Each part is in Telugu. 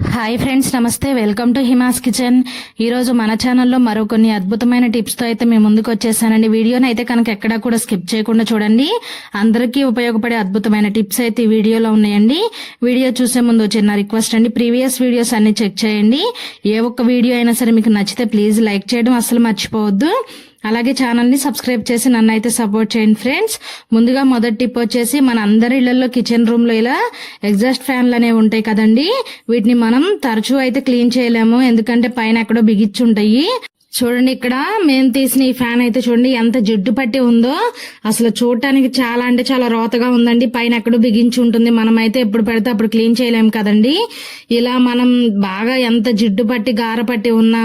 హాయ్ ఫ్రెండ్స్ నమస్తే. Welcome to Hima's kitchen. ఈరోజు మన ఛానల్లో మరో కొన్ని అద్భుతమైన టిప్స్తో అయితే మేము ముందుకు వచ్చేసానండి. వీడియోని అయితే కనుక ఎక్కడా కూడా స్కిప్ చేయకుండా చూడండి. అందరికీ ఉపయోగపడే అద్భుతమైన టిప్స్ అయితే ఈ వీడియోలో ఉన్నాయండి. వీడియో చూసే ముందు చిన్న రిక్వెస్ట్ అండి ప్రీవియస్ వీడియోస్ అన్ని చెక్ చేయండి. ఏ ఒక్క వీడియో అయినా సరే మీకు నచ్చితే ప్లీజ్ లైక్ చేయడం అసలు మర్చిపోవద్దు. అలాగే ఛానల్ని సబ్స్క్రైబ్ చేసి నన్ను అయితే సపోర్ట్ చేయండి ఫ్రెండ్స్. ముందుగా మొదటి టిప్ వచ్చేసి మన అందరి ఇళ్ళలో కిచెన్ రూమ్లో ఇలా ఎగ్జాస్ట్ ఫ్యాన్లు అనేవి ఉంటాయి కదండి. వీటిని మనం తరచూ అయితే క్లీన్ చేయలేము. ఎందుకంటే పైన ఎక్కడో బిగిచ్చి ఉంటాయి. చూడండి ఇక్కడ మేము తీసిన ఈ ఫ్యాన్ అయితే చూడండి ఎంత జిడ్డు పట్టి ఉందో. అసలు చూడటానికి చాలా అంటే చాలా రోతగా ఉందండి. పైన ఎక్కడో బిగించి ఉంటుంది. మనం అయితే ఎప్పుడు పెడితే అప్పుడు క్లీన్ చేయలేము కదండి. ఇలా మనం బాగా ఎంత జిడ్డు పట్టి గార పట్టి ఉన్న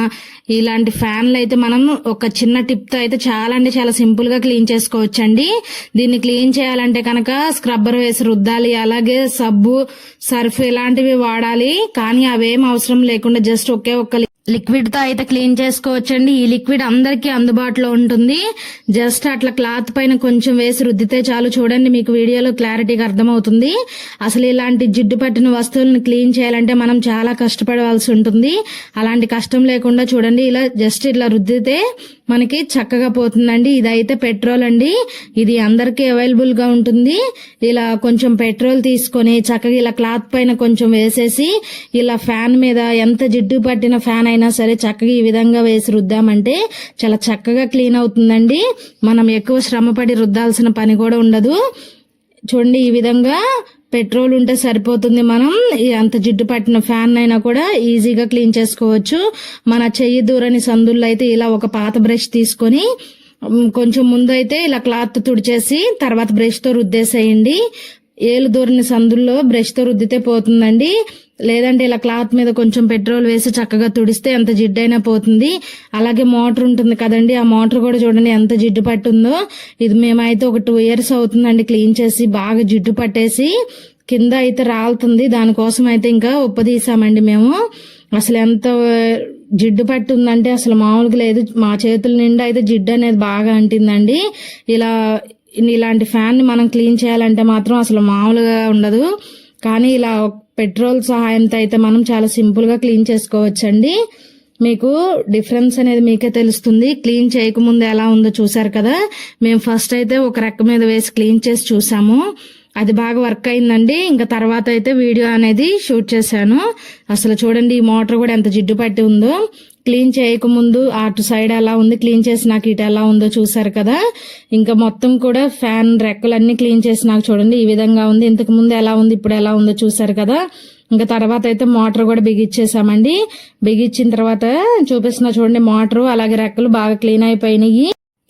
ఇలాంటి ఫ్యాన్లు అయితే మనం ఒక చిన్న టిప్తో అయితే చాలా అంటే చాలా సింపుల్గా క్లీన్ చేసుకోవచ్చండి. దీన్ని క్లీన్ చేయాలంటే కనుక స్క్రబ్బర్ వేసి రుద్దాలి అలాగే సబ్బు సర్ఫ్ ఇలాంటివి వాడాలి. కానీ అవేం అవసరం లేకుండా జస్ట్ ఒకే ఒక్క లిక్విడ్తో అయితే క్లీన్ చేసుకోవచ్చండి. ఈ లిక్విడ్ అందరికీ అందుబాటులో ఉంటుంది. జస్ట్ అట్లా క్లాత్ పైన కొంచెం వేసి రుద్దితే చాలు. చూడండి మీకు వీడియోలో క్లారిటీగా అర్థమవుతుంది. అసలు ఇలాంటి జిడ్డు పట్టిన వస్తువులను క్లీన్ చేయాలంటే మనం చాలా కష్టపడవలసి ఉంటుంది. అలాంటి కష్టం లేకుండా చూడండి ఇలా జస్ట్ ఇట్లా రుద్దితే మనకి చక్కగా పోతుందండి. ఇదైతే పెట్రోల్ అండి. ఇది అందరికీ అవైలబుల్గా ఉంటుంది. ఇలా కొంచెం పెట్రోల్ తీసుకొని చక్కగా ఇలా క్లాత్ పైన కొంచెం వేసేసి ఇలా ఫ్యాన్ మీద ఎంత జిడ్డు పట్టిన ఫ్యాన్ అయినా సరే చక్కగా ఈ విధంగా వేసి రుద్దామంటే చాలా చక్కగా క్లీన్ అవుతుందండి. మనం ఎక్కువ శ్రమపడి రుద్దాల్సిన పని కూడా ఉండదు. చూడండి ఈ విధంగా పెట్రోల్ ఉంటే సరిపోతుంది మనం. అంత జిడ్డు పట్టిన ఫ్యాన్ అయినా కూడా ఈజీగా క్లీన్ చేసుకోవచ్చు. మన చెయ్యి దూరని సందుల్లో అయితే ఇలా ఒక పాత బ్రష్ తీసుకొని కొంచెం ముందు అయితే ఇలా క్లాత్ తుడిచేసి తర్వాత బ్రష్తో రుద్దేసేయండి. ఏలు దూరిన సందుల్లో బ్రష్తో రుద్దితే పోతుందండి. లేదంటే ఇలా క్లాత్ మీద కొంచెం పెట్రోల్ వేసి చక్కగా తుడిస్తే ఎంత జిడ్డైనా పోతుంది. అలాగే మోటార్ ఉంటుంది కదండి ఆ మోటార్ కూడా చూడండి ఎంత జిడ్డు పట్టుందో. ఇది మేమైతే ఒక టూ ఇయర్స్ అవుతుందండి క్లీన్ చేసి బాగా జిడ్డు పట్టేసి కింద అయితే రాలుతుంది. దానికోసం అయితే ఇంకా ఉప్పదీసామండి మేము. అసలు ఎంత జిడ్డు పట్టుందంటే అసలు మామూలుగా లేదు. మా చేతుల నిండా అయితే జిడ్డు అనేది బాగా అంటిందండి. ఇలా ఇలాంటి ఫ్యాన్ని మనం క్లీన్ చేయాలంటే మాత్రం అసలు మామూలుగా ఉండదు. కానీ ఇలా పెట్రోల్ సహాయంతో అయితే మనం చాలా సింపుల్గా క్లీన్ చేసుకోవచ్చండి. మీకు డిఫరెన్స్ అనేది మీకే తెలుస్తుంది. క్లీన్ చేయకముందు ఎలా ఉందో చూసారు కదా. మేము ఫస్ట్ అయితే ఒక రెక్క మీద వేసి క్లీన్ చేసి చూసాము. అది బాగా వర్క్ అయిందండి. ఇంకా తర్వాత అయితే వీడియో అనేది షూట్ చేశాను. అసలు చూడండి ఈ మోటార్ కూడా ఎంత జిడ్డు పట్టి ఉందో. క్లీన్ చేయకముందు అటు సైడ్ ఎలా ఉంది క్లీన్ చేసి నాకు ఇటు ఎలా ఉందో చూసారు కదా. ఇంకా మొత్తం కూడా ఫ్యాన్ రెక్కలన్నీ క్లీన్ చేసి నాకు చూడండి ఈ విధంగా ఉంది. ఇంతకు ముందు ఎలా ఉంది ఇప్పుడు ఎలా ఉందో చూసారు కదా. ఇంకా తర్వాత అయితే మోటార్ కూడా బిగిచ్చేసామండి. బిగిచ్చిన తర్వాత చూపిస్తున్నా చూడండి మోటార్ అలాగే రెక్కలు బాగా క్లీన్ అయిపోయినాయి.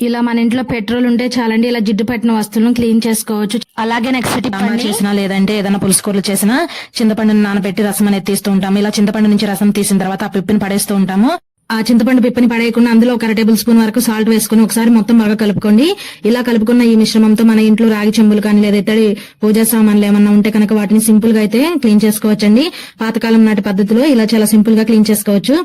ఇలా మన ఇంట్లో పెట్రోల్ ఉంటే చాలండి ఇలా జిడ్డు పట్టిన వస్తువులను క్లీన్ చేసుకోవచ్చు. అలాగే నెక్స్ట్ సాంబార్ చేసినా లేదంటే ఏదైనా పులుసు కూరలు చేసినా చింతపండుని నానబెట్టి రసం అనేది తీస్తూ ఉంటాము. ఇలా చింతపండు నుంచి రసం తీసిన తర్వాత ఆ పిప్పిని పడేస్తూ ఉంటాము. ఆ చింతపండు పిప్పని పడేయకుండా అందులో ఒక అర టేబుల్ స్పూన్ వరకు సాల్ట్ వేసుకుని ఒకసారి మొత్తం బాగా కలుపుకోండి. ఇలా కలుపుకున్న ఈ మిశ్రమంతో మన ఇంట్లో రాగి చెంబులు కానీ లేదా ఇతడి పూజా సామాన్లు ఏమన్నా ఉంటే కనుక వాటిని సింపుల్గా అయితే క్లీన్ చేసుకోవచ్చండి. పాతకాలం నాటి పద్ధతిలో ఇలా చాలా సింపుల్గా క్లీన్ చేసుకోవచ్చు.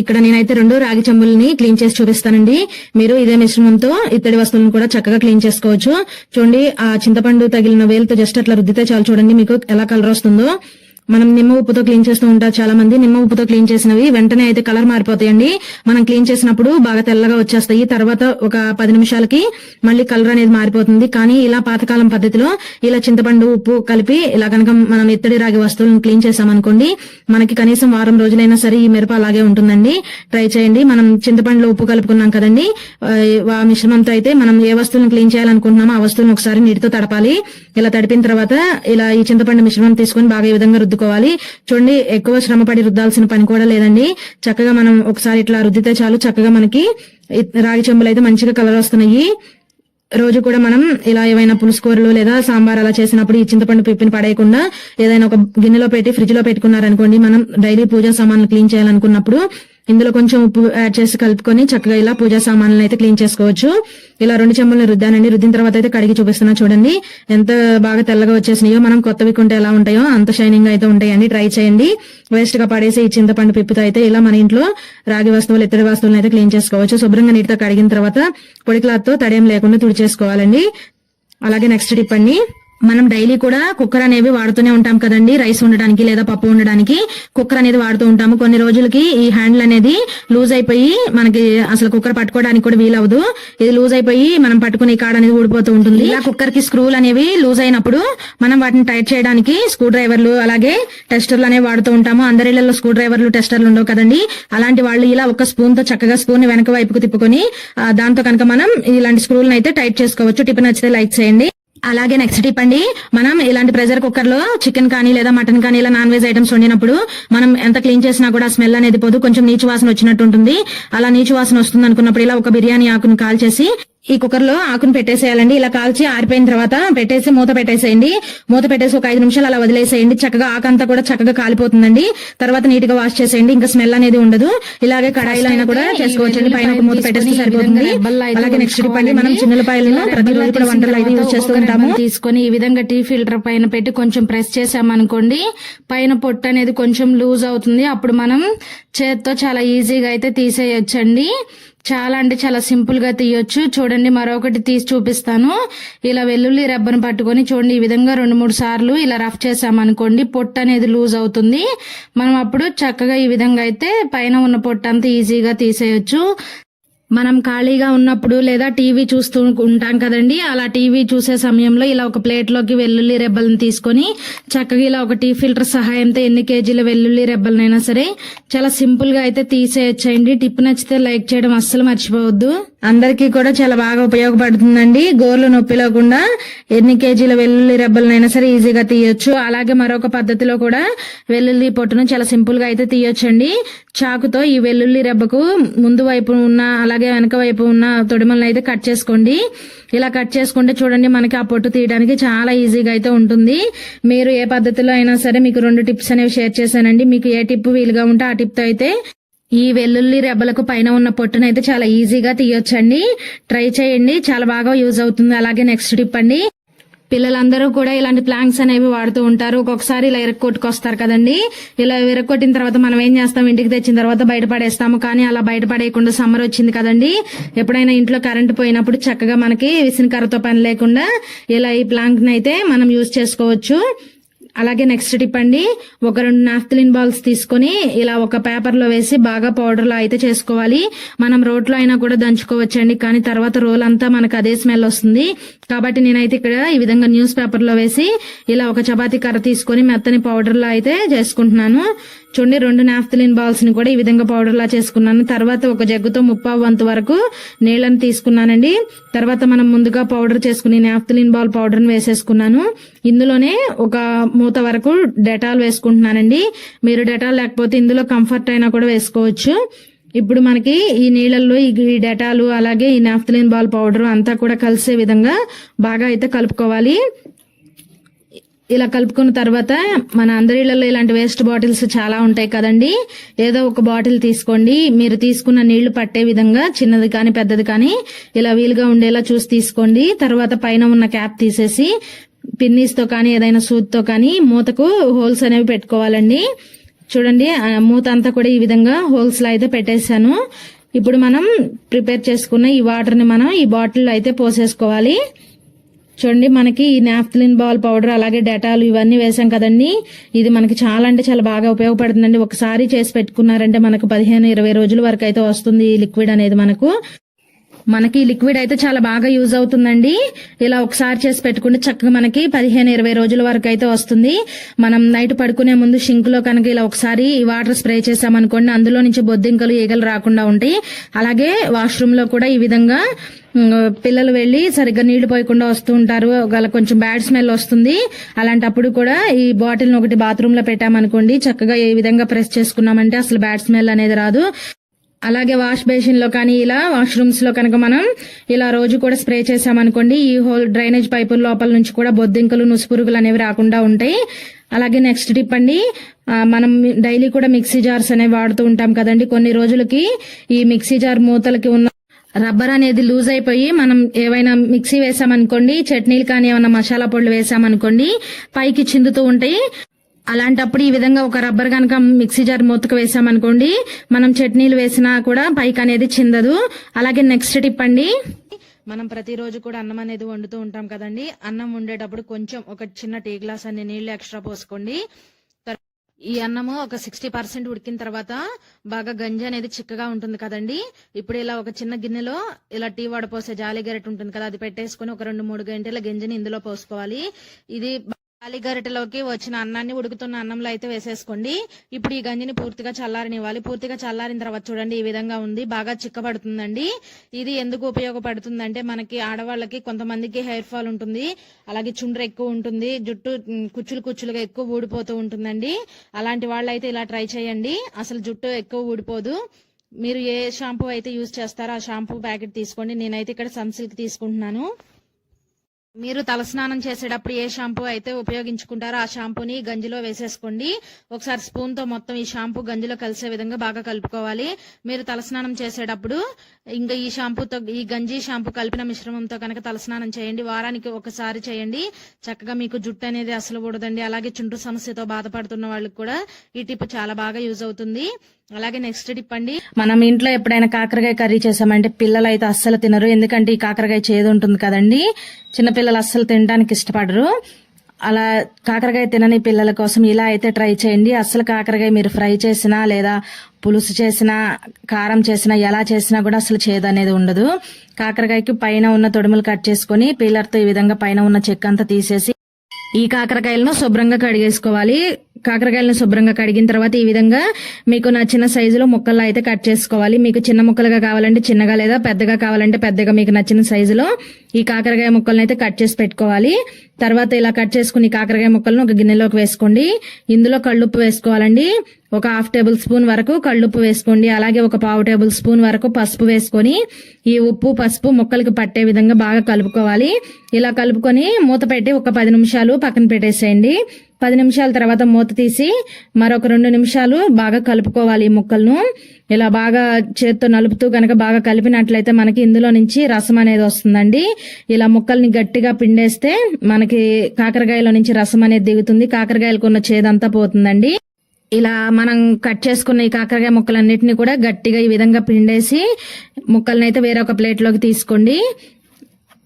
ఇక్కడ నేనైతే రెండు రాగి చెంబుల్ని క్లీన్ చేసి చూపిస్తానండి. మీరు ఇదే మిశ్రమంతో ఇత్తడి వస్తువులను కూడా చక్కగా క్లీన్ చేసుకోవచ్చు. చూడండి ఆ చింతపండు తగిలిన వేలుతో జస్ట్ అట్లా రుద్దితే చాలు. చూడండి మీకు ఎలా కలర్ వస్తుందో. మనం నిమ్మ ఉప్పుతో క్లీన్ చేస్తూ ఉంటారు చాలా మంది నిమ్మ ఉప్పుతో క్లీన్ చేసినవి వెంటనే అయితే కలర్ మారిపోతాయండి. మనం క్లీన్ చేసినప్పుడు బాగా తెల్లగా వచ్చేస్తాయి. తర్వాత ఒక పది నిమిషాలకి మళ్ళీ కలర్ అనేది మారిపోతుంది. కానీ ఇలా పాతకాలం పద్ధతిలో ఇలా చింతపండు ఉప్పు కలిపి ఇలా కనుక మనం ఇత్తడి రాగి వస్తువులను క్లీన్ చేసామనుకోండి మనకి కనీసం వారం రోజులైనా సరే ఈ మిరప అలాగే ఉంటుందండి. ట్రై చేయండి. మనం చింతపండులో ఉప్పు కలుపుకున్నాం కదండి ఆ, మిశ్రమంతో అయితే మనం ఏ వస్తువులను క్లీన్ చేయాలనుకుంటున్నామో ఆ వస్తువులను ఒకసారి నీటితో తడపాలి. ఇలా తడిపిన తర్వాత ఇలా ఈ చింతపండు మిశ్రమం తీసుకొని బాగా ఈ విధంగా రుద్దుకోవాలి చూడండి ఎక్కువ శ్రమ పడి రుద్దాల్సిన పని కూడా లేదండి. చక్కగా మనం ఒకసారి ఇట్లా రుద్దితే చాలు. చక్కగా మనకి రాగి చెంబులు అయితే మంచిగా కలర్ వస్తున్నాయి. రోజు కూడా మనం ఇలా ఏవైనా పులుసుకూరలు లేదా సాంబార్ అలా చేసినప్పుడు ఈ చింతపండు పిప్పిని పడేయకుండా ఏదైనా ఒక గిన్నెలో పెట్టి ఫ్రిడ్జ్లో పెట్టుకున్నారనుకోండి మనం డైలీ పూజా సామాన్లు క్లీన్ చేయాలనుకున్నప్పుడు ఇందులో కొంచెం ఉప్పు యాడ్ చేసి కలుపుకొని చక్కగా ఇలా పూజా సామాన్లను అయితే క్లీన్ చేసుకోవచ్చు. ఇలా రెండు చెంబులను రుద్దానండి. రుద్దిన తర్వాత అయితే కడిగి చూపిస్తున్నా చూడండి. ఎంత బాగా తెల్లగా వచ్చేసినాయో మనం కొత్తవి కొంటే ఎలా ఉంటాయో అంత షైనింగ్ అయితే ఉంటాయండి. ట్రై చేయండి. వేస్ట్గా పడేసి ఈ చింతపండు పిప్పుతో అయితే ఇలా మన ఇంట్లో రాగి వస్తువులు ఇతర వస్తువులను అయితే క్లీన్ చేసుకోవచ్చు. శుభ్రంగా నీటితో కడిగిన తర్వాత పొడి క్లాత్తో తడేం లేకుండా తుడిచేసుకోవాలండి. అలాగే నెక్స్ట్ టిప్ అండి. మనం డైలీ కూడా కుక్కర్ అనేవి వాడుతూనే ఉంటాం కదండి. రైస్ ఉండడానికి లేదా పప్పు ఉండడానికి కుక్కర్ అనేది వాడుతూ ఉంటాము. కొన్ని రోజులకి ఈ హ్యాండిల్ అనేది లూజ్ అయిపోయి మనకి అసలు కుక్కర్ పట్టుకోవడానికి కూడా వీలవదు ఇది లూజ్ అయిపోయి మనం పట్టుకునే కాడ అనేది ఊడిపోతూ ఉంటుంది. ఇలా కుక్కర్కి స్క్రూలు అనేవి లూజ్ అయినప్పుడు మనం వాటిని టైట్ చేయడానికి స్క్రూ డ్రైవర్లు అలాగే టెస్టర్లు అనేవి వాడుతూ ఉంటాము. అందరిళ్ళలో స్క్రూ డ్రైవర్లు టెస్టర్లు ఉండవు కదండి. అలాంటి వాళ్ళు ఇలా ఒక స్పూన్తో చక్కగా స్పూన్ వెనక వైపుకు తిప్పుకొని దాంతో కనుక మనం ఇలాంటి స్క్రూలను అయితే టైట్ చేసుకోవచ్చు. టిప్ నచ్చితే లైక్ చేయండి. అలాగే నెక్స్ట్ టిప్ అండి. మనం ఇలాంటి ప్రెషర్ కుక్కర్లో చికెన్ కానీ లేదా మటన్ కానీ ఇలా నాన్ వెజ్ ఐటమ్స్ వండినప్పుడు మనం ఎంత క్లీన్ చేసినా కూడా స్మెల్ అనేది పోదు. కొంచెం నీచు వాసన వచ్చినట్టు ఉంటుంది. అలా నీచు వాసన వస్తుంది అనుకున్నప్పుడు ఇలా ఒక బిర్యానీ ఆకును కాల్చేసి ఈ కుక్కర్లో ఆకును పెట్టేసేయాలండి. ఇలా కాల్చి ఆరిపోయిన తర్వాత పెట్టేసి మూత పెట్టేసేయండి. మూత పెట్టేసి ఒక ఐదు నిమిషాలు అలా వదిలేసేయండి. చక్కగా ఆకంతా కూడా చక్కగా కాలిపోతుందండి. తర్వాత నీట్గా వాష్ చేసేయండి. ఇంకా స్మెల్ అనేది ఉండదు. ఇలాగే కడాయిలో అయినా కూడా చేసుకోవచ్చండి. పైన ఒక మూత పెట్టేస్తే సరిపోతుంది. అలాగే నెక్స్ట్ అండి మనం చిన్నపాయలను ప్రతిరోజు కూడా వంటలు అయితే యూజ్ చేస్తూ ఉంటాము. తీసుకొని ఈ విధంగా టీ ఫిల్టర్ పైన పెట్టి కొంచెం ప్రెస్ చేసామనుకోండి పైన పొట్టు అనేది కొంచెం లూజ్ అవుతుంది. అప్పుడు మనం చేత్తో చాలా ఈజీగా అయితే తీసేయొచ్చండి. చాలా అంటే చాలా సింపుల్గా తీయొచ్చు. చూడండి మరొకటి తీసి చూపిస్తాను. ఇలా వెల్లుల్లి రబ్బను పట్టుకొని చూడండి ఈ విధంగా రెండు మూడు సార్లు ఇలా రఫ్ చేసామనుకోండి పొట్టు అనేది లూజ్ అవుతుంది. మనం అప్పుడు చక్కగా ఈ విధంగా అయితే పైన ఉన్న పొట్టు అంతా ఈజీగా తీసేయొచ్చు. మనం ఖాళీగా ఉన్నప్పుడు లేదా టీవీ చూస్తూ ఉంటాం కదండి అలా టీవీ చూసే సమయంలో ఇలా ఒక ప్లేట్లోకి వెల్లుల్లి రెబ్బలను తీసుకొని చక్కగా ఇలా ఒక టీ ఫిల్టర్ సహాయంతో ఎన్ని కేజీల వెల్లుల్లి రెబ్బలనైనా సరే చాలా సింపుల్గా అయితే తీసేయచ్చండి. టిప్ నచ్చితే లైక్ చేయడం అస్సలు మర్చిపోవద్దు. అందరికీ కూడా చాలా బాగా ఉపయోగపడుతుందండి. గోర్లు నొప్పి లేకుండా ఎన్ని కేజీల వెల్లుల్లి రెబ్బలనైనా సరే ఈజీగా తీయొచ్చు. అలాగే మరొక పద్ధతిలో కూడా వెల్లుల్లి పొట్టును చాలా సింపుల్గా అయితే తీయొచ్చండి. చాకుతో ఈ వెల్లుల్లి రెబ్బకు ముందు వైపు ఉన్న అలాగే వెనక వైపు ఉన్న తొడిమలను అయితే కట్ చేసుకోండి. ఇలా కట్ చేసుకుంటే చూడండి మనకి ఆ పొట్టు తీయడానికి చాలా ఈజీగా అయితే ఉంటుంది. మీరు ఏ పద్ధతిలో అయినా సరే మీకు రెండు టిప్స్ అనేవి షేర్ చేశానండి. మీకు ఏ టిప్ వీలుగా ఉంటే ఆ టిప్తో అయితే ఈ వెల్లుల్లి రెబ్బలకు పైన ఉన్న పొట్టునైతే చాలా ఈజీగా తీయొచ్చండి. ట్రై చేయండి. చాలా బాగా యూజ్ అవుతుంది. అలాగే నెక్స్ట్ టిప్ అండి. పిల్లలందరూ కూడా ఇలాంటి ప్లాంక్స్ అనేవి వాడుతూ ఉంటారు. ఒక్కొక్కసారి ఇలా ఇరక్కొట్టుకొస్తారు కదండి. ఇలా ఇరక్కొట్టిన తర్వాత మనం ఏం చేస్తాం? ఇంటికి తెచ్చిన తర్వాత బయటపడేస్తాము కానీ అలా బయటపడేయకుండా సమ్మర్ వచ్చింది కదండి. ఎప్పుడైనా ఇంట్లో కరెంట్ పోయినప్పుడు చక్కగా మనకి విసినకర్రతో పని లేకుండా ఇలా ఈ ప్లాంక్ అయితే మనం యూజ్ చేసుకోవచ్చు. అలాగే నెక్స్ట్ టిప్ అండి. ఒక రెండు నాఫ్తలిన్ బాల్స్ తీసుకొని ఇలా ఒక పేపర్లో వేసి బాగా పౌడర్లో అయితే చేసుకోవాలి. మనం రోట్లో అయినా కూడా దంచుకోవచ్చండి. కానీ తర్వాత రోల్ అంతా మనకు అదే స్మెల్ వస్తుంది. కాబట్టి నేనైతే ఇక్కడ ఈ విధంగా న్యూస్ పేపర్లో వేసి ఇలా ఒక చపాతీ కర్ర తీసుకొని మెత్తని పౌడర్లో అయితే చేసుకుంటున్నాను. చూడండి రెండు నాఫ్తలిన్ బాల్స్ని కూడా ఈ విధంగా పౌడర్ లా చేసుకున్నాను. తర్వాత ఒక జగ్గుతో ముప్పావు వంతు వరకు నీళ్ళని తీసుకున్నానండి. తర్వాత మనం ముందుగా పౌడర్ చేసుకుని నాఫ్తలిన్ బాల్ పౌడర్ని వేసేసుకున్నాను. ఇందులోనే ఒక మూత వరకు డెటాల్ వేసుకుంటున్నానండి. మీరు డెటాల్ లేకపోతే ఇందులో కంఫర్ట్ అయినా కూడా వేసుకోవచ్చు. ఇప్పుడు మనకి ఈ నీళ్ళల్లో ఈ ఈ డెటాలు అలాగే ఈ నాఫ్తలిన్ బాల్ పౌడర్ అంతా కూడా కలిసే విధంగా బాగా అయితే కలుపుకోవాలి. ఇలా కలుపుకున్న తర్వాత మన అందరిళ్ళలో ఇలాంటి వేస్ట్ బాటిల్స్ చాలా ఉంటాయి కదండి. ఏదో ఒక బాటిల్ తీసుకోండి. మీరు తీసుకున్న నీళ్ళు పట్టే విధంగా చిన్నది కానీ పెద్దది కానీ ఇలా వీలుగా ఉండేలా చూసి తీసుకోండి. తర్వాత పైన ఉన్న క్యాప్ తీసేసి పిన్నీస్తో కానీ ఏదైనా సూత్తో కానీ మూతకు హోల్స్ అనేవి పెట్టుకోవాలండి. చూడండి మూత అంతా కూడా ఈ విధంగా హోల్స్లో అయితే పెట్టేశాను. ఇప్పుడు మనం ప్రిపేర్ చేసుకున్న ఈ వాటర్ని మనం ఈ బాటిల్లో అయితే పోసేసుకోవాలి. చూడండి మనకి ఈ నాఫ్తలిన్ బాల్ పౌడర్ అలాగే డెటాల్ ఇవన్నీ వేసాం కదండి. ఇది మనకి చాలా అంటే చాలా బాగా ఉపయోగపడుతుందండి. ఒకసారి చేసి పెట్టుకున్నారంటే మనకు పదిహేను ఇరవై రోజుల వరకు అయితే వస్తుంది ఈ లిక్విడ్ అనేది మనకు. మనకి లిక్విడ్ అయితే చాలా బాగా యూజ్ అవుతుందండి. ఇలా ఒకసారి చేసి పెట్టుకుంటే చక్కగా మనకి పదిహేను ఇరవై రోజుల వరకు అయితే వస్తుంది. మనం నైట్ పడుకునే ముందు షింక్లో కనుక ఇలా ఒకసారి ఈ వాటర్ స్ప్రే చేసామనుకోండి అందులో నుంచి బొద్దింకలు ఈగలు రాకుండా ఉంటాయి. అలాగే వాష్రూమ్లో కూడా ఈ విధంగా పిల్లలు వెళ్ళి సరిగ్గా నీళ్ళు పోయకుండా వస్తూ ఉంటారు. వాళ్ళకి కొంచెం బ్యాడ్ స్మెల్ వస్తుంది. అలాంటప్పుడు కూడా ఈ బాటిల్ని ఒకటి బాత్రూమ్లో పెట్టామనుకోండి చక్కగా ఏ విధంగా ప్రెస్ చేసుకున్నామంటే అసలు బ్యాడ్ స్మెల్ అనేది రాదు. అలాగే వాష్ బేసిన్లో కానీ ఇలా వాష్రూమ్స్లో కనుక మనం ఇలా రోజు కూడా స్ప్రే చేసామనుకోండి ఈ హోల్ డ్రైనేజ్ పైపుల లోపల నుంచి కూడా బొద్దింకలు నుసుపురుగులు అనేవి రాకుండా ఉంటాయి. అలాగే నెక్స్ట్ టిప్ అండి మనం డైలీ కూడా మిక్సీ జార్స్ అనేవి వాడుతూ ఉంటాం కదండి. కొన్ని రోజులకి ఈ మిక్సీ జార్ మూతలకి ఉన్న రబ్బర్ అనేది లూజ్ అయిపోయి మనం ఏవైనా మిక్సీ వేసామనుకోండి చట్నీలు కానీ ఏమైనా మసాలా పొడులు వేసామనుకోండి పైకి చిందుతూ ఉంటాయి. అలాంటప్పుడు ఈ విధంగా ఒక రబ్బర్ కనుక మిక్సీ జార్ మూతకు వేసామనుకోండి మనం చట్నీలు వేసినా కూడా పైకి అనేది చిందదు. అలాగే నెక్స్ట్ టిప్ అండి. మనం ప్రతిరోజు కూడా అన్నం అనేది వండుతూ ఉంటాం కదండి. అన్నం వండేటప్పుడు కొంచెం ఒక చిన్న టీ గ్లాస్ అన్ని నీళ్ళు ఎక్స్ట్రా పోసుకోండి. ఈ అన్నము ఒక సిక్స్టీ పర్సెంట్ ఉడికిన తర్వాత బాగా గంజి అనేది చిక్కగా ఉంటుంది కదండి. ఇప్పుడు ఇలా ఒక చిన్న గిన్నెలో ఇలా టీ వడపోసే జాలి గరిటె ఉంటుంది కదా అది పెట్టేసుకొని ఒక రెండు మూడు గంటల గంజిని ఇందులో పోసుకోవాలి. ఇది గాలి గరిటెలోకి వచ్చిన అన్నాన్ని ఉడుకుతున్న అన్నంలో అయితే వేసేసుకోండి. ఇప్పుడు ఈ గంజిని పూర్తిగా చల్లారనివ్వాలి. పూర్తిగా చల్లారిన తర్వాత చూడండి ఈ విధంగా ఉంది. బాగా చిక్కబడుతుందండి. ఇది ఎందుకు ఉపయోగపడుతుందంటే మనకి ఆడవాళ్ళకి కొంతమందికి హెయిర్ ఫాల్ ఉంటుంది. అలాగే చుండ్ర ఎక్కువ ఉంటుంది. జుట్టు కుచ్చులు కుచ్చులుగా ఎక్కువ ఊడిపోతూ ఉంటుందండి. అలాంటి వాళ్ళైతే ఇలా ట్రై చేయండి. అసలు జుట్టు ఎక్కువ ఊడిపోదు. మీరు ఏ షాంపూ అయితే యూజ్ చేస్తారో ఆ షాంపూ ప్యాకెట్ తీసుకోండి. నేనైతే ఇక్కడ సన్సిల్క్ తీసుకుంటున్నాను. మీరు తలస్నానం చేసేటప్పుడు ఏ షాంపూ అయితే ఉపయోగించుకుంటారో ఆ షాంపూని గంజిలో వేసేసుకోండి. ఒకసారి స్పూన్తో మొత్తం ఈ షాంపూ గంజిలో కలిసే విధంగా బాగా కలుపుకోవాలి. మీరు తలస్నానం చేసేటప్పుడు ఇంకా ఈ షాంపూతో ఈ గంజి షాంపూ కలిపిన మిశ్రమంతో కనుక తలస్నానం చేయండి. వారానికి ఒకసారి చేయండి. చక్కగా మీకు జుట్టు అనేది అసలు ఊడదండి. అలాగే చుంటు సమస్యతో బాధపడుతున్న వాళ్ళకి కూడా ఈ టిప్ చాలా బాగా యూజ్ అవుతుంది. అలాగే నెక్స్ట్ టిప్ అండి. మనం ఇంట్లో ఎప్పుడైనా కాకరకాయ కర్రీ చేసామంటే పిల్లలు అయితే అస్సలు తినరు. ఎందుకంటే ఈ కాకరకాయ చేదు ఉంటుంది కదండి. చిన్నపిల్లలు అస్సలు తినడానికి ఇష్టపడరు. అలా కాకరకాయ తినని పిల్లల కోసం ఇలా అయితే ట్రై చేయండి. అస్సలు కాకరకాయ మీరు ఫ్రై చేసినా లేదా పులుసు చేసినా కారం చేసినా ఎలా చేసినా కూడా అసలు చేదు అనేది ఉండదు. కాకరకాయకి పైన ఉన్న తొడుములు కట్ చేసుకొని పిల్లలతో ఈ విధంగా పైన ఉన్న చెక్క అంతా తీసేసి ఈ కాకరకాయలను శుభ్రంగా కడిగేసుకోవాలి. కాకరకాయలను శుభ్రంగా కడిగిన తర్వాత ఈ విధంగా మీకు నచ్చిన సైజులో ముక్కల్లో అయితే కట్ చేసుకోవాలి. మీకు చిన్న ముక్కలుగా కావాలంటే చిన్నగా లేదా పెద్దగా కావాలంటే పెద్దగా మీకు నచ్చిన సైజులో ఈ కాకరకాయ ముక్కలను అయితే కట్ చేసి పెట్టుకోవాలి. తర్వాత ఇలా కట్ చేసుకుని కాకరకాయ ముక్కలను ఒక గిన్నెలోకి వేసుకోండి. ఇందులో కళ్ళుప్పు వేసుకోవాలండి. ఒక హాఫ్ టేబుల్ స్పూన్ వరకు కళ్ళుప్పు వేసుకోండి. అలాగే ఒక పావు టేబుల్ స్పూన్ వరకు పసుపు వేసుకొని ఈ ఉప్పు పసుపు ముక్కలకి పట్టే విధంగా బాగా కలుపుకోవాలి. ఇలా కలుపుకొని మూత పెట్టి ఒక పది నిమిషాలు పక్కన పెట్టేసేయండి. పది నిమిషాల తర్వాత మూత తీసి మరొక రెండు నిమిషాలు బాగా కలుపుకోవాలి ఈ ముక్కలను. ఇలా బాగా చేత్తో నలుపుతూ గనక బాగా కలిపినట్లయితే మనకి ఇందులో నుంచి రసం అనేది వస్తుందండి. ఇలా ముక్కల్ని గట్టిగా పిండేస్తే మనకి కాకరకాయలో నుంచి రసం అనేది దిగుతుంది. కాకరకాయలకు ఉన్న చేదంతా పోతుందండి. ఇలా మనం కట్ చేసుకున్న ఈ కాకరకాయ ముక్కలన్నిటిని కూడా గట్టిగా ఈ విధంగా పిండేసి ముక్కలనైతే అయితే వేరొక ప్లేట్లోకి తీసుకోండి.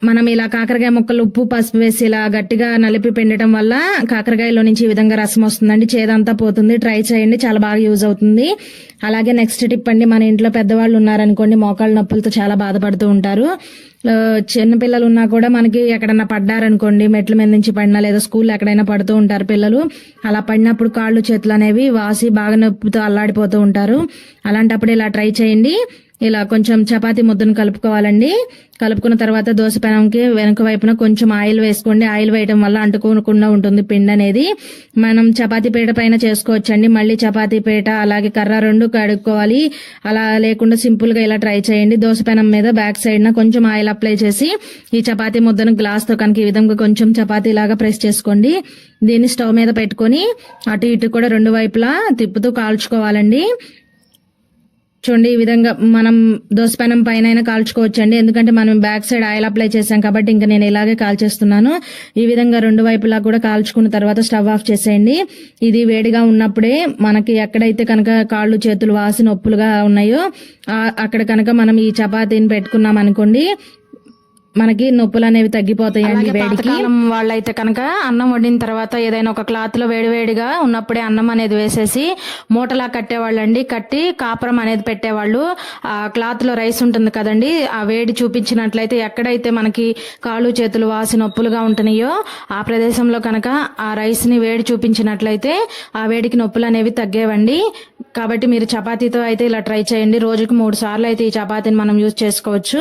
మనం ఇలా కాకరకాయ ముక్కలు ఉప్పు పసుపు వేసి ఇలా గట్టిగా నలిపి పిండటం వల్ల కాకరకాయలో నుంచి ఈ విధంగా రసం వస్తుందండి. చేదంతా పోతుంది. ట్రై చేయండి. చాలా బాగా యూజ్ అవుతుంది. అలాగే నెక్స్ట్ టిప్ అండి మన ఇంట్లో పెద్దవాళ్ళు ఉన్నారనుకోండి మోకాళ్ళ నొప్పులతో చాలా బాధపడుతూ ఉంటారు. చిన్నపిల్లలు ఉన్నా కూడా మనకి ఎక్కడన్నా పడ్డారనుకోండి మెట్ల మీద నుంచి పడినా లేదా స్కూల్లో ఎక్కడైనా పడుతూ ఉంటారు పిల్లలు అలా పడినప్పుడు కాళ్ళు చేతులు అనేవి వాసి బాగా నొప్పితో అల్లాడిపోతూ ఉంటారు. అలాంటప్పుడు ఇలా ట్రై చేయండి. ఇలా కొంచెం చపాతి ముద్దను కలుపుకోవాలండి. కలుపుకున్న తర్వాత దోశ పెనంకి వెనక వైపున కొంచెం ఆయిల్ వేసుకోండి. ఆయిల్ వేయడం వల్ల అంటుకోకుండా ఉంటుంది పిండి అనేది. మనం చపాతీ పీట పైన చేసుకోవచ్చండి. మళ్ళీ చపాతీ పీట అలాగే కర్ర రెండు కడుక్కోవాలి. అలా లేకుండా సింపుల్గా ఇలా ట్రై చేయండి. దోశ పెనం మీద బ్యాక్ సైడ్న కొంచెం ఆయిల్ అప్లై చేసి ఈ చపాతీ ముద్దను గ్లాస్తో కనుక ఈ విధంగా కొంచెం చపాతీ లాగా ప్రెస్ చేసుకోండి. దీన్ని స్టవ్ మీద పెట్టుకొని అటు ఇటు కూడా రెండు వైపులా తిప్పుతూ కాల్చుకోవాలండి. చూడండి ఈ విధంగా మనం దోసపెనం పైన అయినా కాల్చుకోవచ్చండి. ఎందుకంటే మనం బ్యాక్ సైడ్ ఆయిల్ అప్లై చేసాం కాబట్టి ఇంకా నేను ఇలాగే కాల్చేస్తున్నాను. ఈ విధంగా రెండు వైపులా కూడా కాల్చుకున్న తర్వాత స్టవ్ ఆఫ్ చేసేయండి. ఇది వేడిగా ఉన్నప్పుడే మనకి ఎక్కడైతే కనుక కాళ్ళు చేతులు వాసి నొప్పులుగా ఉన్నాయో అక్కడ కనుక మనం ఈ చపాతీని పెట్టుకున్నాం అనుకోండి మనకి నొప్పులు అనేవి తగ్గిపోతాయండి వేడికి. వాళ్ళైతే కనుక అన్నం వండిన తర్వాత ఏదైనా ఒక క్లాత్లో వేడివేడిగా ఉన్నప్పుడే అన్నం అనేది వేసేసి మూటలా కట్టేవాళ్ళండి. కట్టి కాపురం అనేది పెట్టేవాళ్ళు. ఆ క్లాత్లో రైస్ ఉంటుంది కదండి ఆ వేడి చూపించినట్లయితే ఎక్కడైతే మనకి కాళ్ళు చేతులు వాసి నొప్పులుగా ఉంటున్నాయో ఆ ప్రదేశంలో కనుక ఆ రైస్ని వేడి చూపించినట్లయితే ఆ వేడికి నొప్పులు అనేవి తగ్గేవండి. కాబట్టి మీరు చపాతీతో అయితే ఇలా ట్రై చేయండి. రోజుకు మూడు సార్లు అయితే ఈ చపాతీని మనం యూజ్ చేసుకోవచ్చు.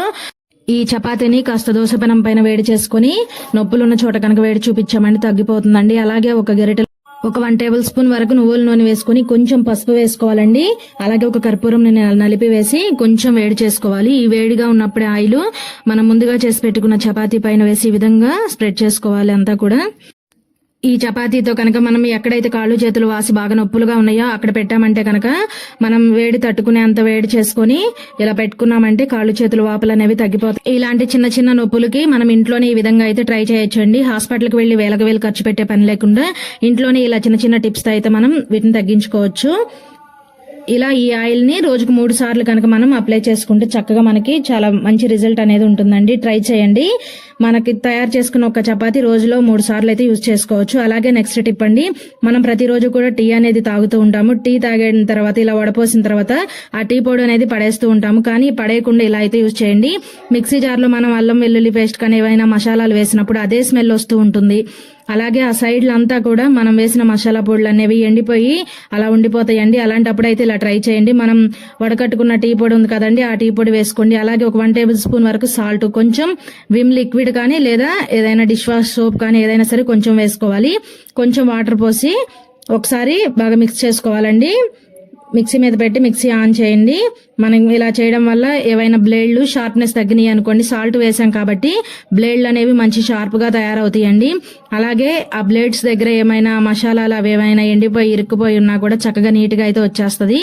ఈ చపాతీని కాస్త దోసపెనం పైన వేడి చేసుకుని నొప్పులున్న చోట కనుక వేడి చూపించామంటే తగ్గిపోతుందండి. అలాగే ఒక గరిటె ఒక వన్ టేబుల్ స్పూన్ వరకు నువ్వుల నూనె వేసుకుని కొంచెం పసుపు వేసుకోవాలండి. అలాగే ఒక కర్పూరం నలిపి వేసి కొంచెం వేడి చేసుకోవాలి. ఈ వేడిగా ఉన్నప్పుడే ఆయిల్ మనం ముందుగా చేసి పెట్టుకున్న చపాతీ పైన వేసి ఈ విధంగా స్ప్రెడ్ చేసుకోవాలి అంతా కూడా. ఈ చపాతీతో కనుక మనం ఎక్కడైతే కాళ్ళు చేతులు వాసి బాగా నొప్పులుగా ఉన్నాయో అక్కడ పెట్టామంటే కనుక మనం వేడి తట్టుకునే అంత వేడి చేసుకొని ఇలా పెట్టుకున్నామంటే కాళ్ళు చేతులు వాపులు అనేవి తగ్గిపోతాయి. ఇలాంటి చిన్న చిన్న నొప్పులకి మనం ఇంట్లోనే ఈ విధంగా అయితే ట్రై చేయొచ్చండి. హాస్పిటల్కి వెళ్ళి వేలకు వేలు ఖర్చు పెట్టే పని లేకుండా ఇంట్లోనే ఇలా చిన్న చిన్న టిప్స్ అయితే మనం వీటిని తగ్గించుకోవచ్చు. ఇలా ఈ ఆయిల్ని రోజుకు మూడు సార్లు కనుక మనం అప్లై చేసుకుంటే చక్కగా మనకి చాలా మంచి రిజల్ట్ అనేది ఉంటుందండి. ట్రై చేయండి. మనకి తయారు చేసుకున్న ఒక చపాతి రోజులో మూడు సార్లు అయితే యూజ్ చేసుకోవచ్చు. అలాగే నెక్స్ట్ టిప్ అండి మనం ప్రతిరోజు కూడా టీ అనేది తాగుతూ ఉంటాము. టీ తాగిన తర్వాత ఇలా వడపోసిన తర్వాత ఆ టీ పొడి అనేది పడేస్తూ ఉంటాము. కానీ పడేయకుండా ఇలా అయితే యూజ్ చేయండి. మిక్సీ జార్లో మనం అల్లం వెల్లుల్లి పేస్ట్ కానీ ఏవైనా మసాలాలు వేసినప్పుడు అదే స్మెల్ వస్తూ ఉంటుంది. అలాగే ఆ సైడ్లంతా కూడా మనం వేసిన మసాలా పొడులు అనేవి ఎండిపోయి అలా ఉండిపోతాయండి. అలాంటప్పుడు అయితే ఇలా ట్రై చేయండి. మనం వడకట్టుకున్న టీ పొడి ఉంది కదండి ఆ టీ పొడి వేసుకోండి. అలాగే ఒక వన్ టేబుల్ స్పూన్ వరకు సాల్ట్ కొంచెం విమ్ లిక్విడ్ కానీ లేదా ఏదైనా డిష్ వాష్ సోప్ కానీ ఏదైనా సరే కొంచెం వేసుకోవాలి. కొంచెం వాటర్ పోసి ఒకసారి బాగా మిక్స్ చేసుకోవాలండి. మిక్సీ మీద పెట్టి మిక్సీ ఆన్ చేయండి. మనం ఇలా చేయడం వల్ల ఏవైనా బ్లేడ్లు షార్ప్నెస్ తగ్గినాయి అనుకోండి సాల్ట్ వేసాం కాబట్టి బ్లేడ్లు అనేవి మంచి షార్ప్గా తయారవుతాయండి. అలాగే ఆ బ్లేడ్స్ దగ్గర ఏమైనా మసాలాలు అవి ఏమైనా ఎండిపోయి ఇరుక్కుపోయి ఉన్నా కూడా చక్కగా నీట్గా అయితే వచ్చేస్తుంది.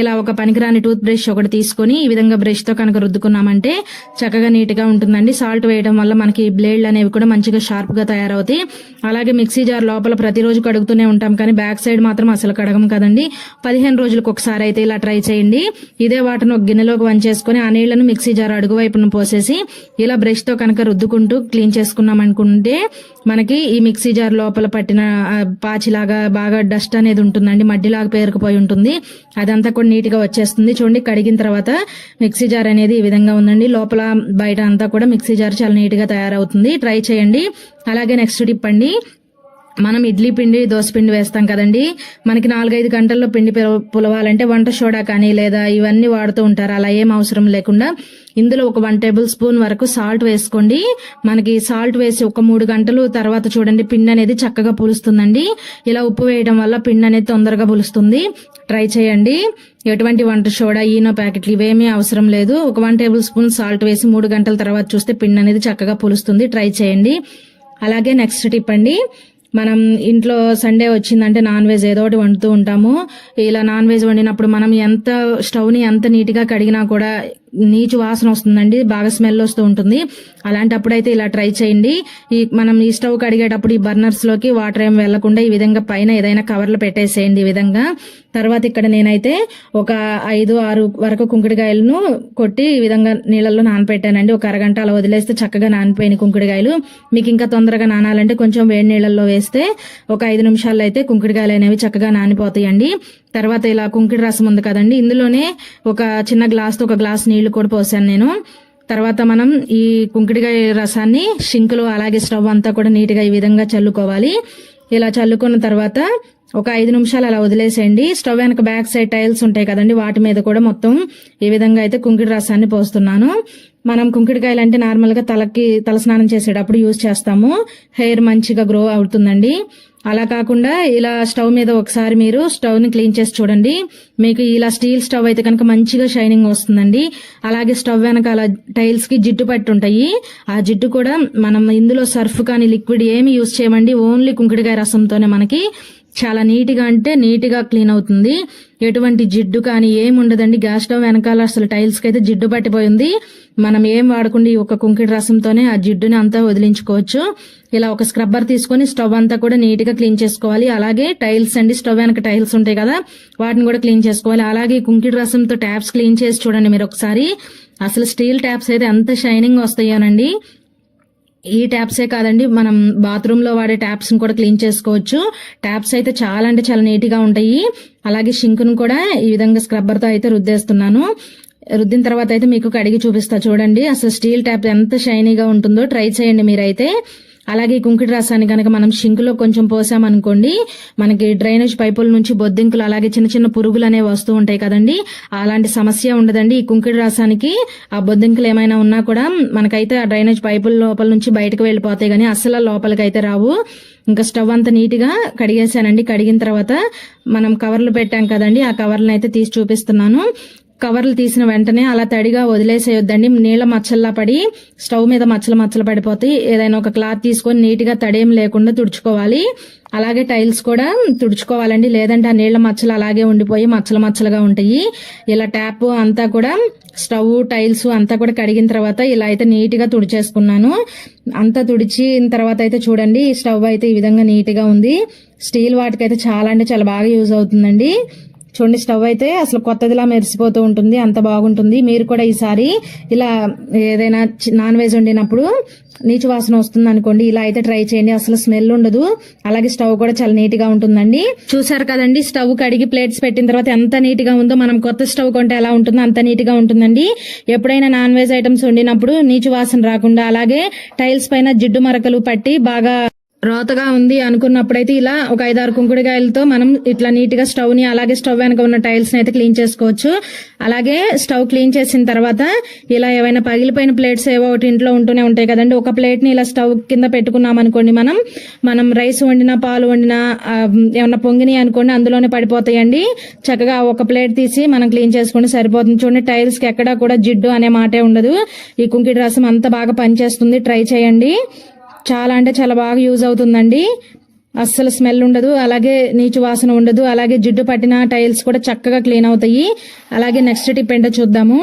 ఇలా ఒక పనికిరాని టూత్ బ్రష్ ఒకటి తీసుకొని ఈ విధంగా బ్రష్తో కనుక రుద్దుకున్నామంటే చక్కగా నీట్గా ఉంటుందండి. సాల్ట్ వేయడం వల్ల మనకి బ్లేడ్లు అనేవి కూడా మంచిగా షార్ప్గా తయారవుతాయి. అలాగే మిక్సీ జార్ లోపల ప్రతిరోజు కడుగుతూనే ఉంటాం కానీ బ్యాక్ సైడ్ మాత్రం అసలు కడగం కదండి. పదిహేను రోజులకు ఒకసారి అయితే ఇలా ట్రై చేయండి. ఇదే వాటిని ఒక గిన్నెలోకి వంచేసుకొని ఆ నీళ్ళను మిక్సీ జార్ అడుగు వైపున పోసేసి ఇలా బ్రష్తో కనుక రుద్దుకుంటూ క్లీన్ చేసుకున్నాం అనుకుంటే మనకి ఈ మిక్సీ జార్ లోపల పట్టిన పాచిలాగా బాగా డస్ట్ అనేది ఉంటుందండి. మడ్డిలాగా పేరుకుపోయి ఉంటుంది. అదంతా కూడా నీట్గా వచ్చేస్తుంది. చూడండి కడిగిన తర్వాత మిక్సీ జార్ అనేది ఈ విధంగా ఉందండి. లోపల బయట అంతా కూడా మిక్సీ జార్ చాలా నీట్గా తయారవుతుంది. ట్రై చేయండి. అలాగే నెక్స్ట్ టిప్ అండి. మనం ఇడ్లీ పిండి దోశ పిండి వేస్తాం కదండి. మనకి నాలుగైదు గంటల్లో పిండి పులవాలంటే వంట సోడా కానీ లేదా ఇవన్నీ వాడుతూ ఉంటారు. అలా ఏం అవసరం లేకుండా ఇందులో ఒక వన్ టేబుల్ స్పూన్ వరకు సాల్ట్ వేసుకోండి. మనకి సాల్ట్ వేసి ఒక మూడు గంటలు తర్వాత చూడండి పిండి అనేది చక్కగా పులుస్తుందండి. ఇలా ఉప్పు వేయడం వల్ల పిండి అనేది తొందరగా పులుస్తుంది. ట్రై చేయండి. ఎటువంటి వంట సోడా ఈనో ప్యాకెట్లు ఇవేమీ అవసరం లేదు. ఒక వన్ టేబుల్ స్పూన్ సాల్ట్ వేసి మూడు గంటల తర్వాత చూస్తే పిండి అనేది చక్కగా పులుస్తుంది. ట్రై చేయండి. అలాగే నెక్స్ట్ టిప్ అండి. మనం ఇంట్లో సండే వచ్చిందంటే నాన్ వెజ్ ఏదో ఒకటి వండుతూ ఉంటాము. ఇలా నాన్ వెజ్ వండినప్పుడు మనం ఎంత స్టవ్ని ఎంత నీట్గా కడిగినా కూడా నీచు వాసన వస్తుందండి బాగా స్మెల్ వస్తూ ఉంటుంది. అలాంటప్పుడైతే ఇలా ట్రై చేయండి. ఈ మనం ఈ స్టవ్ కడిగేటప్పుడు ఈ బర్నర్స్లోకి వాటర్ ఏం వెళ్ళకుండా ఈ విధంగా పైన ఏదైనా కవర్లు పెట్టేసేయండి ఈ విధంగా. తర్వాత ఇక్కడ నేనైతే ఒక ఐదు ఆరు వరకు కుంకుడుకాయలను కొట్టి ఈ విధంగా నీళ్ళల్లో నానపెట్టానండి. ఒక అరగంట అలా వదిలేస్తే చక్కగా నానిపోయిన కుంకుడుకాయలు. మీకు ఇంకా తొందరగా నానాలంటే కొంచెం వేడి నీళ్ళల్లో వేస్తే ఒక ఐదు నిమిషాల్లో అయితే కుంకుడుకాయలు అనేవి చక్కగా నానిపోతాయండి. తర్వాత ఇలా కుంకిడి రసం ఉంది కదండి. ఇందులోనే ఒక చిన్న గ్లాస్తో ఒక గ్లాస్ నీళ్ళు కూడా పోసాను నేను. తర్వాత మనం ఈ కుంకుడికాయ రసాన్ని షింకులో అలాగే స్టవ్ అంతా కూడా నీట్గా ఈ విధంగా చల్లుకోవాలి. ఇలా చల్లుకున్న తర్వాత ఒక ఐదు నిమిషాలు అలా వదిలేసేయండి. స్టవ్ వెనక బ్యాక్ సైడ్ టైల్స్ ఉంటాయి కదండి. వాటి మీద కూడా మొత్తం ఈ విధంగా అయితే కుంకుడి రసాన్ని పోస్తున్నాను. మనం కుంకిడికాయలు అంటే నార్మల్గా తలకి తలస్నానం చేసేటప్పుడు యూజ్ చేస్తాము. హెయిర్ మంచిగా గ్రో అవుతుందండి. అలా కాకుండా ఇలా స్టవ్ మీద ఒకసారి మీరు స్టవ్ని క్లీన్ చేసి చూడండి. మీకు ఇలా స్టీల్ స్టవ్ అయితే కనుక మంచిగా షైనింగ్ వస్తుందండి. అలాగే స్టవ్ వెనకాల టైల్స్కి జిడ్డు పట్టి ఉంటాయి. ఆ జిడ్డు కూడా మనం ఇందులో సర్ఫ్ కానీ లిక్విడ్ ఏమి యూజ్ చేయమండి. ఓన్లీ కుంకుడికాయ రసంతోనే మనకి చాలా నీట్గా అంటే నీట్గా క్లీన్ అవుతుంది. ఎటువంటి జిడ్డు కానీ ఏమి ఉండదండి. గ్యాస్ స్టవ్ వెనకాల అసలు టైల్స్కి అయితే జిడ్డు పట్టిపోయింది. మనం ఏం వాడకుండా ఈ ఒక కుంకిడి రసంతోనే ఆ జిడ్డుని అంతా వదిలించుకోవచ్చు. ఇలా ఒక స్క్రబ్బర్ తీసుకొని స్టవ్ అంతా కూడా నీట్గా క్లీన్ చేసుకోవాలి. అలాగే టైల్స్ అండి స్టవ్ వెనక టైల్స్ ఉంటాయి కదా వాటిని కూడా క్లీన్ చేసుకోవాలి. అలాగే కుంకిడి రసంతో ట్యాప్స్ క్లీన్ చేసి చూడండి మీరు ఒకసారి. అసలు స్టీల్ ట్యాప్స్ అయితే ఎంత షైనింగ్ వస్తాయోనండి. ఈ ట్యాప్సే కాదండి మనం బాత్రూమ్లో వాడే ట్యాప్స్ కూడా క్లీన్ చేసుకోవచ్చు. ట్యాప్స్ అయితే చాలా అంటే చాలా నీట్గా ఉంటాయి. అలాగే షింక్ను కూడా ఈ విధంగా స్క్రబ్బర్తో అయితే రుద్దేస్తున్నాను. రుద్దిన తర్వాత అయితే మీకు కడిగి చూపిస్తా. చూడండి అసలు స్టీల్ ట్యాప్ ఎంత షైనీగా ఉంటుందో ట్రై చేయండి మీరైతే. అలాగే ఈ కుంకుడి రసాన్ని కనుక మనం షింకులో కొంచెం పోసామనుకోండి మనకి డ్రైనేజ్ పైపుల నుంచి బొద్దింకులు అలాగే చిన్న చిన్న పురుగులు అనేవి వస్తూ ఉంటాయి కదండి. అలాంటి సమస్య ఉండదండి ఈ కుంకుడి రసానికి. ఆ బొద్దింకులు ఏమైనా ఉన్నా కూడా మనకైతే ఆ డ్రైనేజ్ పైపుల లోపల నుంచి బయటకు వెళ్ళిపోతాయి కానీ అస్సలు లోపలికి అయితే రావు. ఇంకా స్టవ్ అంతా నీట్గా కడిగేసానండి కడిగిన తర్వాత మనం కవర్లు పెట్టాం కదండి ఆ కవర్లను అయితే తీసి చూపిస్తున్నాను. కవర్లు తీసిన వెంటనే అలా తడిగా వదిలేసేయొద్దండి. నీళ్ళ మచ్చల్లా పడి స్టవ్ మీద మచ్చలు మచ్చలు పడిపోతాయి. ఏదైనా ఒక క్లాత్ తీసుకొని నీట్గా తడేం లేకుండా తుడుచుకోవాలి. అలాగే టైల్స్ కూడా తుడుచుకోవాలండి. లేదంటే ఆ నీళ్ళ మచ్చలు అలాగే ఉండిపోయి మచ్చలు మచ్చలుగా ఉంటాయి. ఇలా ట్యాప్ అంతా కూడా స్టవ్ టైల్స్ అంతా కూడా కడిగిన తర్వాత ఇలా అయితే నీట్గా తుడిచేసుకున్నాను. అంతా తుడిచిన తర్వాత అయితే చూడండి ఈ స్టవ్ అయితే ఈ విధంగా నీట్గా ఉంది. స్టీల్ వాటికైతే చాలా అంటే చాలా బాగా యూజ్ అవుతుందండి. చూడండి స్టవ్ అయితే అసలు కొత్తదిలా మెరిసిపోతూ ఉంటుంది అంత బాగుంటుంది. మీరు కూడా ఈసారి ఇలా ఏదైనా నాన్ వెజ్ వండినప్పుడు నీచు వాసన వస్తుంది అనుకోండి ఇలా అయితే ట్రై చేయండి. అసలు స్మెల్ ఉండదు. అలాగే స్టవ్ కూడా చాలా నీట్గా ఉంటుందండి. చూసారు కదండి స్టవ్ కడిగి ప్లేట్స్ పెట్టిన తర్వాత ఎంత నీట్గా ఉందో మనం కొత్త స్టవ్ కొంటే ఎలా ఉంటుందో అంత నీట్గా ఉంటుందండి. ఎప్పుడైనా నాన్ వెజ్ ఐటమ్స్ వండినప్పుడు నీచు వాసన రాకుండా అలాగే టైల్స్ పైన జిడ్డు మరకలు పట్టి బాగా రోతగా ఉంది అనుకున్నప్పుడైతే ఇలా ఒక ఐదారు కుంకుడుకాయలతో మనం ఇట్లా నీట్గా స్టవ్ని అలాగే స్టవ్ వెనక ఉన్న టైల్స్ని అయితే క్లీన్ చేసుకోవచ్చు. అలాగే స్టవ్ క్లీన్ చేసిన తర్వాత ఇలా ఏవైనా పగిలిపోయిన ప్లేట్స్ ఏవో ఒకటి ఇంట్లో ఉంటూనే ఉంటాయి కదండి. ఒక ప్లేట్ని ఇలా స్టవ్ కింద పెట్టుకున్నాం అనుకోండి మనం మనం రైస్ వండినా పాలు వండినా ఏమన్నా పొంగిని అనుకోండి అందులోనే పడిపోతాయండి. చక్కగా ఒక ప్లేట్ తీసి మనం క్లీన్ చేసుకుంటే సరిపోతుంది. చూడండి టైల్స్కి ఎక్కడా కూడా జిడ్డు అనే మాటే ఉండదు. ఈ కుంకిడి రసం అంత బాగా పనిచేస్తుంది. ట్రై చేయండి. చాలా అంటే చాలా బాగా యూజ్ అవుతుందండి. అస్సలు స్మెల్ ఉండదు అలాగే నీచు వాసన ఉండదు అలాగే జిడ్డు పట్టిన టైల్స్ కూడా చక్కగా క్లీన్ అవుతాయి. అలాగే నెక్స్ట్ టిప్ ఏంటో చూద్దాము.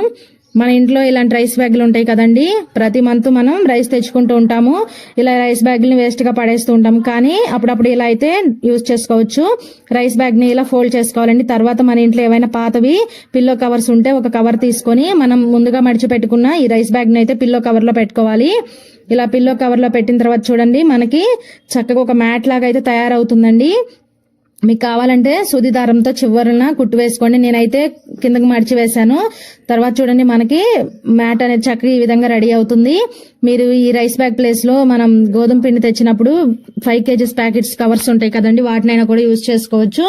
మన ఇంట్లో ఇలాంటి రైస్ బ్యాగులు ఉంటాయి కదండి. ప్రతి మంత్ మనం రైస్ తెచ్చుకుంటూ ఉంటాము. ఇలా రైస్ బ్యాగుల్ని వేస్ట్గా పడేస్తూ ఉంటాం కానీ అప్పుడప్పుడు ఇలా అయితే యూజ్ చేసుకోవచ్చు. రైస్ బ్యాగ్ని ఇలా ఫోల్డ్ చేసుకోవాలండి. తర్వాత మన ఇంట్లో ఏవైనా పాతవి పిల్లో కవర్స్ ఉంటే ఒక కవర్ తీసుకొని మనం ముందుగా మడిచిపెట్టుకున్న ఈ రైస్ బ్యాగ్ని అయితే పిల్లో కవర్లో పెట్టుకోవాలి. ఇలా పిల్లో కవర్లో పెట్టిన తర్వాత చూడండి మనకి చక్కగా ఒక మ్యాట్ లాగా అయితే తయారవుతుందండి. మీకు కావాలంటే సూది దారంతో చివరన కుట్టు వేసుకోండి. నేనైతే కిందకి మడిచి వేశాను. తర్వాత చూడండి మనకి మ్యాట్ అనేది చక్కగా ఈ విధంగా రెడీ అవుతుంది. మీరు ఈ రైస్ బ్యాగ్ ప్లేస్లో మనం గోధుమ పిండి తెచ్చినప్పుడు ఫైవ్ కేజీస్ ప్యాకెట్స్ కవర్స్ ఉంటాయి కదండి వాటినైనా కూడా యూజ్ చేసుకోవచ్చు.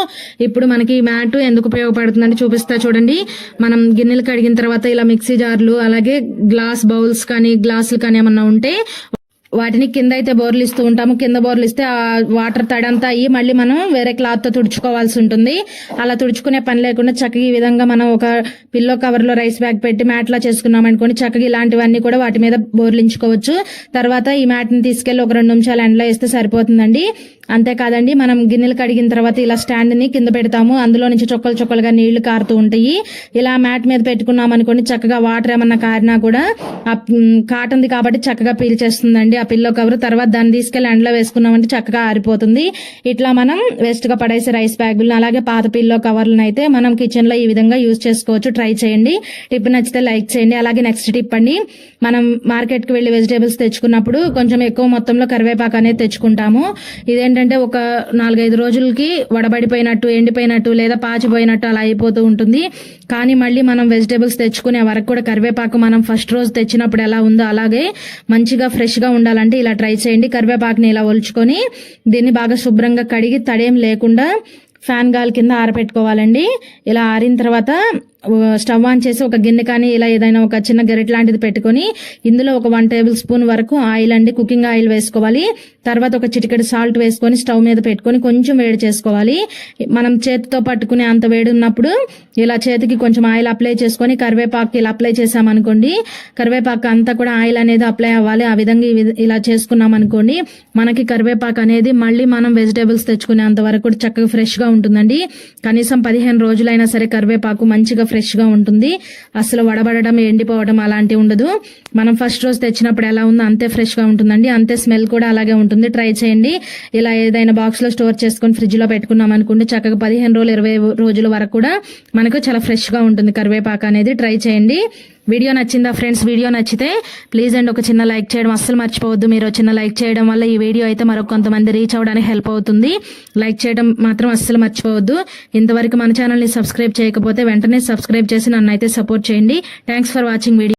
ఇప్పుడు మనకి మ్యాట్ ఎందుకు ఉపయోగపడుతుందని చూపిస్తా చూడండి. మనం గిన్నెలు కడిగిన తర్వాత ఇలా మిక్సీ జార్లు అలాగే గ్లాస్ బౌల్స్ కానీ గ్లాసులు కానీ ఏమన్నా ఉంటే వాటిని కింద అయితే బోర్లు ఇస్తూ ఉంటాము. కింద బోర్లు ఇస్తే ఆ వాటర్ తడంతా అయ్యి మళ్ళీ మనం వేరే క్లాత్తో తుడుచుకోవాల్సి ఉంటుంది. అలా తుడుచుకునే పని లేకుండా చక్కగా ఈ విధంగా మనం ఒక పిల్లో కవర్లో రైస్ బ్యాగ్ పెట్టి మ్యాట్ లా చేసుకున్నాం అనుకోండి చక్కగా ఇలాంటివన్నీ కూడా వాటి మీద బోర్లించుకోవచ్చు. తర్వాత ఈ మ్యాట్ని తీసుకెళ్ళి తీసుకెళ్ళి ఒక రెండు నిమిషాలు ఎండలో వేస్తే సరిపోతుందండి. అంతేకాదండి మనం గిన్నెలు కడిగిన తర్వాత ఇలా స్టాండ్ని కింద పెడతాము. అందులో నుంచి చొక్కలు చొక్కలుగా నీళ్ళు కారుతూ ఉంటాయి. ఇలా మ్యాట్ మీద పెట్టుకున్నాం అనుకోండి చక్కగా వాటర్ ఏమన్నా కారినా కూడా ఆ కాటన్ది కాబట్టి చక్కగా పీల్చేస్తుందండి. ఆ పిల్లో కవర్ తర్వాత దాన్ని తీసుకెళ్ళి ఎండలో వేసుకున్నామంటే చక్కగా ఆరిపోతుంది. ఇట్లా మనం వేస్ట్గా పడేసే రైస్ బ్యాగులను అలాగే పాత పిల్లో కవర్లను అయితే మనం కిచెన్లో ఈ విధంగా యూజ్ చేసుకోవచ్చు. ట్రై చేయండి. టిప్ నచ్చితే లైక్ చేయండి. అలాగే నెక్స్ట్ టిప్ అండి మనం మార్కెట్కి వెళ్ళి వెజిటేబుల్స్ తెచ్చుకున్నప్పుడు కొంచెం ఎక్కువ మొత్తంలో కరివేపాకు అనేది తెచ్చుకుంటాము. ఏంటంటే ఒక నాలుగైదు రోజులకి వడబడిపోయినట్టు ఎండిపోయినట్టు లేదా పాచిపోయినట్టు అలా అయిపోతూ ఉంటుంది. కానీ మళ్ళీ మనం వెజిటేబుల్స్ తెచ్చుకునే వరకు కూడా కరివేపాకు మనం ఫస్ట్ రోజు తెచ్చినప్పుడు ఎలా ఉందో అలాగే మంచిగా ఫ్రెష్గా ఉండాలంటే ఇలా ట్రై చేయండి. కరివేపాకుని ఇలా ఒలుచుకొని దీన్ని బాగా శుభ్రంగా కడిగి తడేం లేకుండా ఫ్యాన్ గాలి కింద ఆరబెట్టుకోవాలండి ఇలా ఆరిన తర్వాత స్టవ్ ఆన్ చేసి ఒక గిన్నె కానీ ఇలా ఏదైనా ఒక చిన్న గెరెట్ లాంటిది పెట్టుకొని ఇందులో ఒక వన్ టేబుల్ స్పూన్ వరకు ఆయిల్ అండి. కుకింగ్ ఆయిల్ వేసుకోవాలి. తర్వాత ఒక చిటికెడు సాల్ట్ వేసుకొని స్టవ్ మీద పెట్టుకొని కొంచెం వేడి చేసుకోవాలి. మనం చేతితో పట్టుకునే అంత వేడి ఉన్నప్పుడు ఇలా చేతికి కొంచెం ఆయిల్ అప్లై చేసుకొని కరివేపాకు ఇలా అప్లై చేసామనుకోండి కరివేపాకు అంతా కూడా ఆయిల్ అనేది అప్లై అవ్వాలి. ఆ విధంగా ఈ ఇలా చేసుకున్నాం అనుకోండి మనకి కరివేపాకు అనేది మళ్ళీ మనం వెజిటేబుల్స్ తెచ్చుకునేంత వరకు కూడా చక్కగా ఫ్రెష్గా ఉంటుందండి. కనీసం పదిహేను రోజులైనా సరే కరివేపాకు మంచిగా ఫ్రెష్గా ఉంటుంది. అసలు వడబడడం ఎండిపోవడం అలాంటివి ఉండదు. మనం ఫస్ట్ రోజు తెచ్చినప్పుడు ఎలా ఉందో అంతే ఫ్రెష్గా ఉంటుందండి. అంతే స్మెల్ కూడా అలాగే ఉంటుంది. ట్రై చేయండి. ఇలా ఏదైనా బాక్స్లో స్టోర్ చేసుకొని ఫ్రిడ్జ్లో పెట్టుకున్నాం అనుకుంటే చక్కగా పదిహేను రోజులు ఇరవై రోజుల వరకు కూడా మనకు చాలా ఫ్రెష్గా ఉంటుంది. కరివేపాకు అనేది ట్రై చేయండి. వీడియో నచ్చిందా ఫ్రెండ్స్ వీడియో నచ్చితే ప్లీజ్ అండ్ ఒక చిన్న లైక్ చేయడం అస్సలు మర్చిపోవద్దు. మీరు చిన్న లైక్ చేయడం వల్ల ఈ వీడియో అయితే మరొక కొంతమంది రీచ్ అవ్వడానికి హెల్ప్ అవుతుంది. లైక్ చేయడం మాత్రం అస్సలు మర్చిపోవద్దు. ఇంతవరకు మన ఛానల్ని సబ్స్క్రైబ్ చేయకపోతే వెంటనే సబ్స్క్రైబ్ చేసి నన్ను అయితే సపోర్ట్ చేయండి. Thanks for watching video.